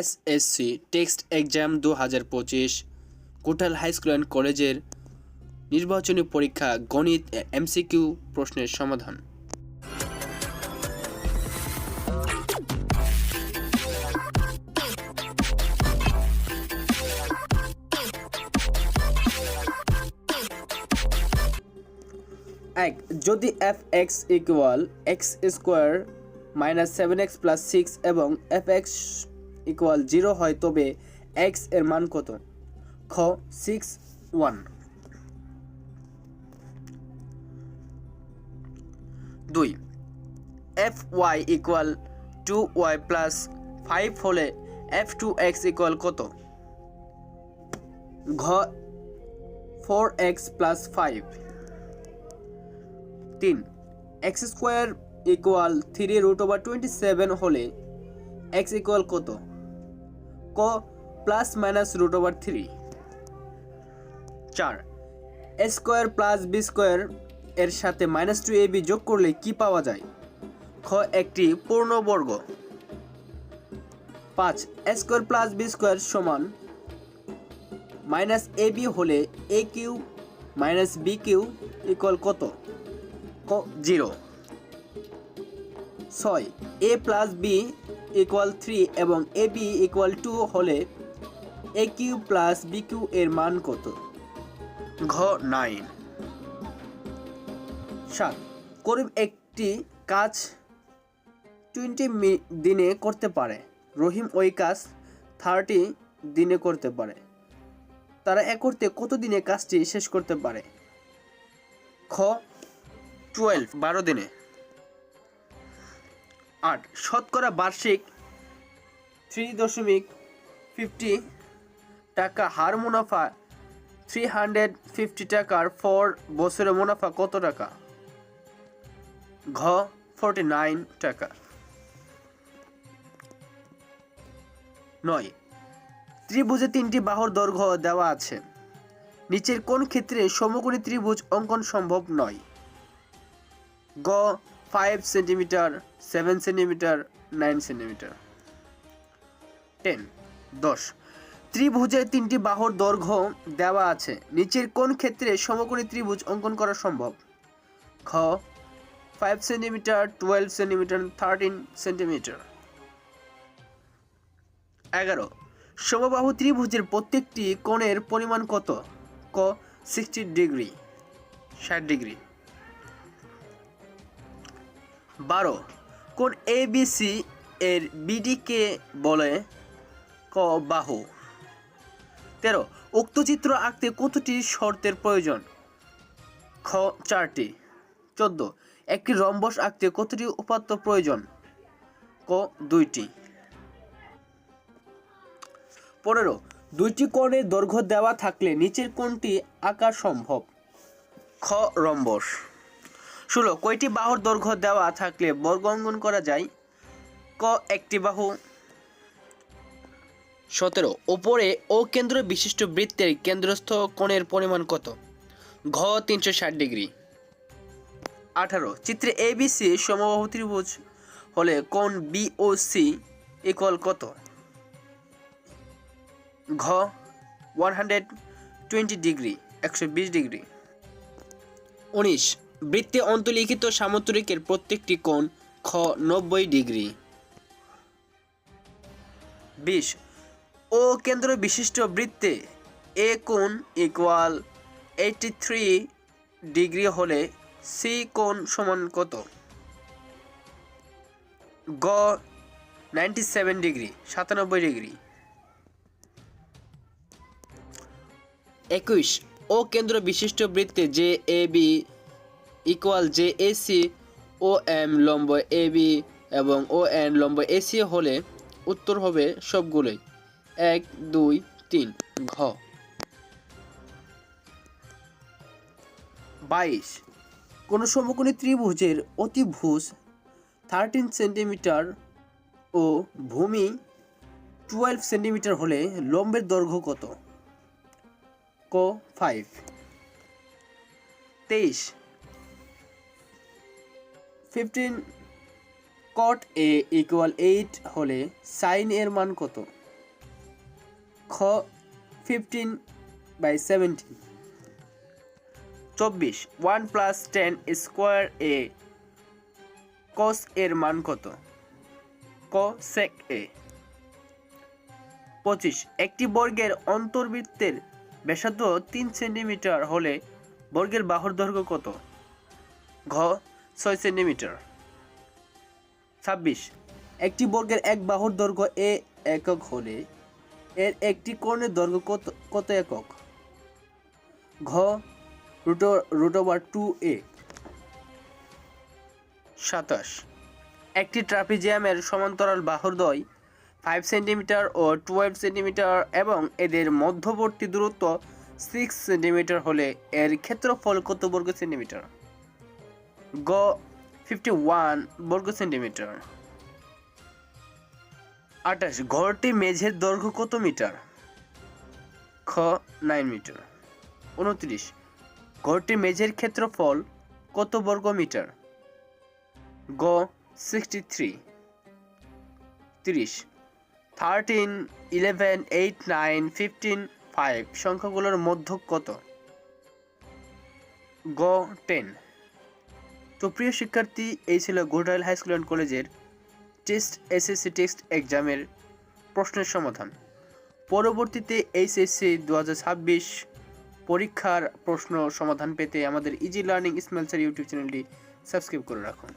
SSC text exam দু হাজার পঁচিশ কোটাল হাই স্কুল অ্যান্ড কলেজের নির্বাচনী পরীক্ষা, গণিত, এমসিকিউ প্রশ্নের সমাধান। এক, যদি F X equal X square minus seven X plus six এবং এফ এক্স ইকুয়াল জিরো হয়, তবে এক্সের মান কত? খ সিক্স ওয়ান দুই F Y equal two Y plus five হলে এফ টু এক্স ইকুয়াল কত? ঘ ফোর এক্স প্লাস ফাইভ তিন X square equal three root over twenty seven হলে এক্স ইকুয়াল কত? ক plus minus root over three. চার, A square plus B square এর সাথে মাইনাস টু এ বি যোগ করলে কি পাওয়া যায়? খ, একটি পূর্ণবর্গ। পাঁচ, A square plus B square সমান মাইনাস এ বি হলে A cube minus B cube equal কত? জিরো। ছয়, A plus B equal three এবং এ বি ইকুয়াল টু হলে A cube plus B cube এর মান কত? ঘ নাইন সাত। করিম একটি কাজ টোয়েন্টি দিনে করতে পারে। রহিম ওই কাজ থার্টি দিনে করতে পারে। তারা এক করতে কত দিনে কাজটি শেষ করতে পারে? খ টুয়েলভ বারো দিনে। আট। শতকরা বার্ষিক থ্রি দশমিক ফিফটি টাকা। হার মুনাফা থ্রি হান্ড্রেড ফিফটি টাকার ফর বছরের মুনাফা কত টাকা? ঘ ফোরটি নাইন টাকা। নয়। ত্রিভুজে তিনটি বাহুর দৈর্ঘ্য দেওয়া আছে। নিচের কোন ক্ষেত্রে সমকোণী ত্রিভুজ অঙ্কন সম্ভব নয়? গ five centimetre seven centimetre nine centimetre ten দশ। ত্রিভুজের তিনটি বাহুর দৈর্ঘ্য দেওয়া আছে। নিচের কোন ক্ষেত্রে সমকোণী ত্রিভুজ অঙ্কন করা সম্ভব? খ five centimetre twelve centimetre thirteen centimetre এগারো, সমবাহু ত্রিভুজের প্রত্যেকটি কোণের পরিমাণ কত? ক সিক্সটি ডিগ্রি ষাট ডিগ্রি বারো। কোন এ বি সি এর বিডিকে বলে ক বাহু? তেরো। উক্ত চিত্র আঁকতে কতটি শর্তের প্রয়োজন? খ, চারটি। চোদ্দ। একটি রম্বস আঁকতে কতটি উপাত্ত প্রয়োজন? ক, দুইটি। পনেরো। দুইটি কোণের দৈর্ঘ্য দেওয়া থাকলে নিচের কোণটি আঁকা সম্ভব? খ, রম্বস। ষোলো কয়টি বাহুর দৈর্ঘ্য দেওয়া থাকলে বর্গ অঙ্কন করা যায়? ক একটি বাহু। সতেরো ওপরে ও কেন্দ্র বিশিষ্ট বৃত্তের কেন্দ্রস্থ কোণের পরিমাণ কত? ঘ তিনশো ষাট ডিগ্রি। আঠারো চিত্রে এ বি সি সমবাহু ত্রিভুজ হলে কোণ বি ও সি ইকুয়াল কত? ঘ ওয়ান হান্ড্রেড টোয়েন্টি ডিগ্রি একশো বিশ ডিগ্রি। উনিশ বৃত্তে অন্তলিখিত সামুদ্রিকের প্রত্যেকটি কোণ খ নব্বই ডিগ্রি। বিশ। ও কেন্দ্র বিশিষ্ট বৃত্তে এ কোণ ইকুয়াল এইটি থ্রি ডিগ্রি হলে সি কোণ সমান কত? গ নাইনটি সেভেন ডিগ্রি সাতানব্বই ডিগ্রি। একুশ। ও কেন্দ্র বিশিষ্ট বৃত্তে যে এ বি ইকুয়াল যে এসি ও এম লম্ব এ বি এবং ও এন লম্ব এসি হলে উত্তর হবে সবগুলোই। এক, দুই, তিন, ঘ। বাইশ। কোনো সমকোণী ত্রিভুজের অতিভুজ থার্টিন সেন্টিমিটার ও ভূমি টুয়েলভ সেন্টিমিটার হলে লম্বের দৈর্ঘ্য কত? ক ফাইভ তেইশ। Fifteen cot A equal eight হলে সাইন এর মান কত? খ ফিফটিন বাই সেভেন্টিন চব্বিশ one plus tan square A cos এর মান কত? ক সেক এ পঁচিশ, একটি বর্গের অন্তর্বৃত্তের ব্যাসার্ধ তিন সেন্টিমিটার হলে বর্গের বাহুর দৈর্ঘ্য কত? ঘ ছয় সেন্টিমিটার। ছাব্বিশ। একটি বর্গের এক বাহুর দৈর্ঘ্য এ একক হলে এর একটি কোণের দৈর্ঘ্য কত কত একক? ঘ root root over two A. সাতাশ। একটি ট্রাপিজিয়ামের সমান্তরাল বাহুর দয় ফাইভ সেন্টিমিটার ও টুয়েলভ সেন্টিমিটার এবং এদের মধ্যবর্তী দূরত্ব সিক্স সেন্টিমিটার হলে এর ক্ষেত্রফল কত বর্গ সেন্টিমিটার গ ফিফটি ওয়ান বর্গ সেন্টিমিটার আঠাশ, ঘরটি মেঝের দৈর্ঘ্য কত মিটার? খ নাইন মিটার উনত্রিশ, ঘরটি মেঝের ক্ষেত্রফল কত বর্গ মিটার? গ সিক্সটি থ্রি তিরিশ thirteen eleven eight nine fifteen five সংখ্যাগুলোর মধ্য কত? গ টেন তো প্রিয় শিক্ষার্থী, এই ছিল গোডাইল হাই স্কুল অ্যান্ড কলেজের টেস্ট এসএসসি টেস্ট এক্সামের প্রশ্নের সমাধান। পরবর্তীতে এইচএসসি দু হাজার ছাব্বিশ পরীক্ষার প্রশ্ন সমাধান পেতে আমাদের ইজি লার্নিং স্মেলসার ইউটিউব চ্যানেলটি সাবস্ক্রাইব করে রাখুন।